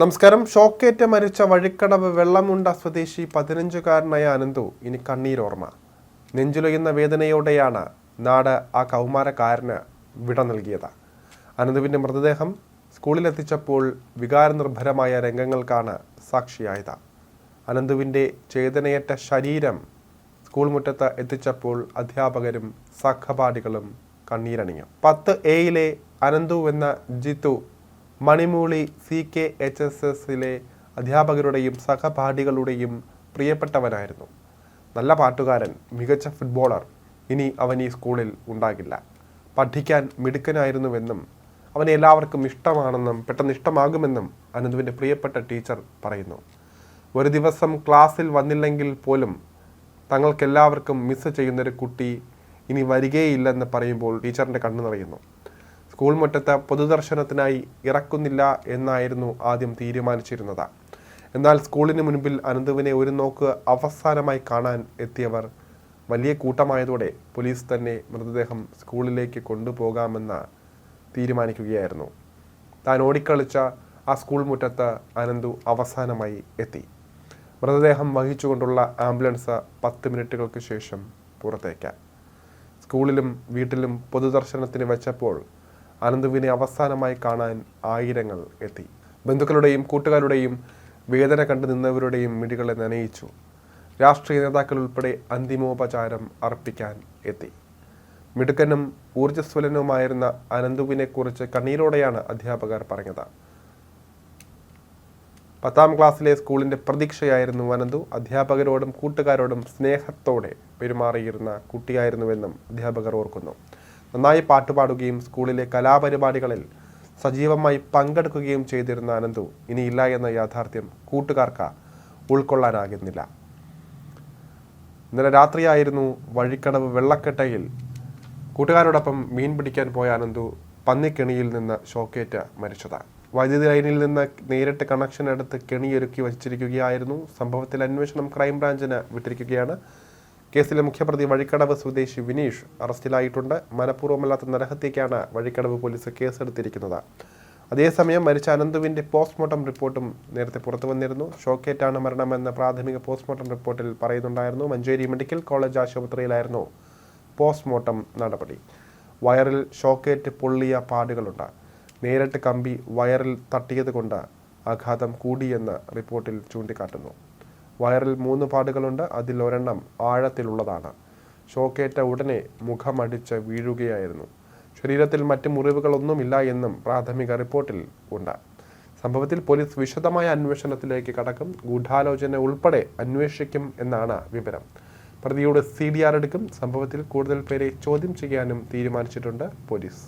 നമസ്കാരം. ഷോക്കേറ്റ മരിച്ച വഴിക്കടവ് വെള്ളമുണ്ട സ്വദേശി പതിനഞ്ചുകാരനായ അനന്തു ഇനി കണ്ണീരോർമ്മ. നെഞ്ചുലയുന്ന വേദനയോടെയാണ് നാട് ആ കൗമാരക്കാരന് വിട നൽകിയത്. അനന്തുവിന്റെ മൃതദേഹം സ്കൂളിലെത്തിച്ചപ്പോൾ വികാരനിർഭരമായ രംഗങ്ങൾക്കാണ് സാക്ഷിയായത്. അനന്തുവിന്റെ ചേതനയേറ്റ ശരീരം സ്കൂൾ മുറ്റത്ത് എത്തിച്ചപ്പോൾ അധ്യാപകരും സഹപാഠികളും കണ്ണീരണിഞ്ഞു. പത്ത് എയിലെ അനന്തു എന്ന Jithu Manimooli C K H S എസിലെ അധ്യാപകരുടെയും സഹപാഠികളുടെയും പ്രിയപ്പെട്ടവനായിരുന്നു. നല്ല പാട്ടുകാരൻ മികച്ച ഫുട്ബോളർ ഇനി അവൻ ഈ സ്കൂളിൽ ഉണ്ടാകില്ല. പഠിക്കാൻ മിടുക്കനായിരുന്നുവെന്നും അവനെ എല്ലാവർക്കും ഇഷ്ടമാണെന്നും പെട്ടെന്ന് ഇഷ്ടമാകുമെന്നും അനന്തുവിന്റെ പ്രിയപ്പെട്ട ടീച്ചർ പറയുന്നു. ഒരു ദിവസം ക്ലാസ്സിൽ വന്നില്ലെങ്കിൽ പോലും തങ്ങൾക്കെല്ലാവർക്കും മിസ് ചെയ്യുന്നൊരു കുട്ടി ഇനി വരികയില്ലെന്ന് പറയുമ്പോൾ ടീച്ചറിന്റെ കണ്ണു നിറയുന്നു. സ്കൂൾ മുറ്റത്ത് പൊതുദർശനത്തിനായി ഇറക്കുന്നില്ല എന്നായിരുന്നു ആദ്യം തീരുമാനിച്ചിരുന്നത്. എന്നാൽ സ്കൂളിന് മുൻപിൽ അനന്തുവിനെ ഒരു നോക്ക് അവസാനമായി കാണാൻ എത്തിയവർ വലിയ കൂട്ടമായതോടെ പോലീസ് തന്നെ മൃതദേഹം സ്കൂളിലേക്ക് കൊണ്ടുപോകാമെന്ന് തീരുമാനിക്കുകയായിരുന്നു. താൻ ഓടിക്കളിച്ച ആ സ്കൂൾ മുറ്റത്ത് അനന്തു അവസാനമായി എത്തി. മൃതദേഹം വഹിച്ചുകൊണ്ടുള്ള ആംബുലൻസ് പത്ത് മിനിറ്റുകൾക്ക് ശേഷം പുറത്തേക്ക്. സ്കൂളിലും വീട്ടിലും പൊതുദർശനത്തിന് വെച്ചപ്പോൾ അനന്തുവിനെ അവസാനമായി കാണാൻ ആയിരങ്ങൾ എത്തി. ബന്ധുക്കളുടെയും കൂട്ടുകാരുടെയും വേദന കണ്ടു നിന്നവരുടെയും മിടികളെ നനയിച്ചു. രാഷ്ട്രീയ നേതാക്കൾ ഉൾപ്പെടെ അന്തിമോപചാരം അർപ്പിക്കാൻ എത്തി. മിടുക്കനും ഊർജസ്വലനുമായിരുന്ന അനന്തുവിനെക്കുറിച്ച് കണ്ണീരോടെയാണ് അധ്യാപകർ പറഞ്ഞത്. പത്താം ക്ലാസ്സിലെ സ്കൂളിന്റെ പ്രതീക്ഷയായിരുന്നു അനന്തു അധ്യാപകരോടും കൂട്ടുകാരോടും സ്നേഹത്തോടെ പെരുമാറിയിരുന്ന കുട്ടിയായിരുന്നുവെന്നും അധ്യാപകർ ഓർക്കുന്നു. നന്നായി പാട്ടുപാടുകയും സ്കൂളിലെ കലാപരിപാടികളിൽ സജീവമായി പങ്കെടുക്കുകയും ചെയ്തിരുന്ന അനന്തു ഇനിയില്ല എന്ന യാഥാർത്ഥ്യം കൂട്ടുകാർക്ക് ഉൾക്കൊള്ളാനാകുന്നില്ല. ഇന്നലെ രാത്രിയായിരുന്നു വഴിക്കടവ് വെള്ളക്കെട്ടയിൽ കൂട്ടുകാരോടൊപ്പം മീൻ പിടിക്കാൻ പോയ അനന്തു പന്നിക്കെണിയിൽ നിന്ന് ഷോക്കേറ്റ് മരിച്ചത്. വൈദ്യുതി ലൈനിൽ നിന്ന് നേരിട്ട് കണക്ഷൻ എടുത്ത് കെണിയൊരുക്കി വച്ചിരിക്കുകയായിരുന്നു. സംഭവത്തിൽ അന്വേഷണം ക്രൈംബ്രാഞ്ചിന് വിട്ടിരിക്കുകയാണ്. കേസിലെ മുഖ്യപ്രതി വഴിക്കടവ് സ്വദേശി വിനീഷ് അറസ്റ്റിലായിട്ടുണ്ട്. മനഃപൂർവമല്ലാത്ത നരഹത്യക്കാണ് വഴിക്കടവ് പോലീസ് കേസെടുത്തിരിക്കുന്നത്. അതേസമയം മരിച്ച അനന്തുവിന്റെ പോസ്റ്റ്മോർട്ടം റിപ്പോർട്ടും നേരത്തെ പുറത്തു വന്നിരുന്നു. ഷോക്കേറ്റാണ് മരണമെന്ന പ്രാഥമിക പോസ്റ്റ്മോർട്ടം റിപ്പോർട്ടിൽ പറയുന്നുണ്ടായിരുന്നു. മഞ്ചേരി മെഡിക്കൽ കോളേജ് ആശുപത്രിയിലായിരുന്നു പോസ്റ്റ്മോർട്ടം നടപടി. വയറിൽ ഷോക്കേറ്റ് പൊള്ളിയ പാടുകളുണ്ട്. നേരിട്ട് കമ്പി വയറിൽ തട്ടിയത് കൊണ്ട് ആഘാതം കൂടിയെന്ന് റിപ്പോർട്ടിൽ ചൂണ്ടിക്കാട്ടുന്നു. വയറിൽ മൂന്ന് പാടുകളുണ്ട്. അതിൽ ഒരെണ്ണം ആഴത്തിലുള്ളതാണ്. ഷോക്കേറ്റ ഉടനെ മുഖമടിച്ച് വീഴുകയായിരുന്നു. ശരീരത്തിൽ മറ്റ് മുറിവുകളൊന്നുമില്ല എന്നും പ്രാഥമിക റിപ്പോർട്ടിൽ ഉണ്ട്. സംഭവത്തിൽ പോലീസ് വിശദമായ അന്വേഷണത്തിലേക്ക് കടക്കും. ഗൂഢാലോചന ഉൾപ്പെടെ അന്വേഷിക്കും എന്നാണ് വിവരം. പ്രതിയുടെ സി ഡി ആർ എടുക്കും. സംഭവത്തിൽ കൂടുതൽ പേരെ ചോദ്യം ചെയ്യാനും തീരുമാനിച്ചിട്ടുണ്ട് പോലീസ്.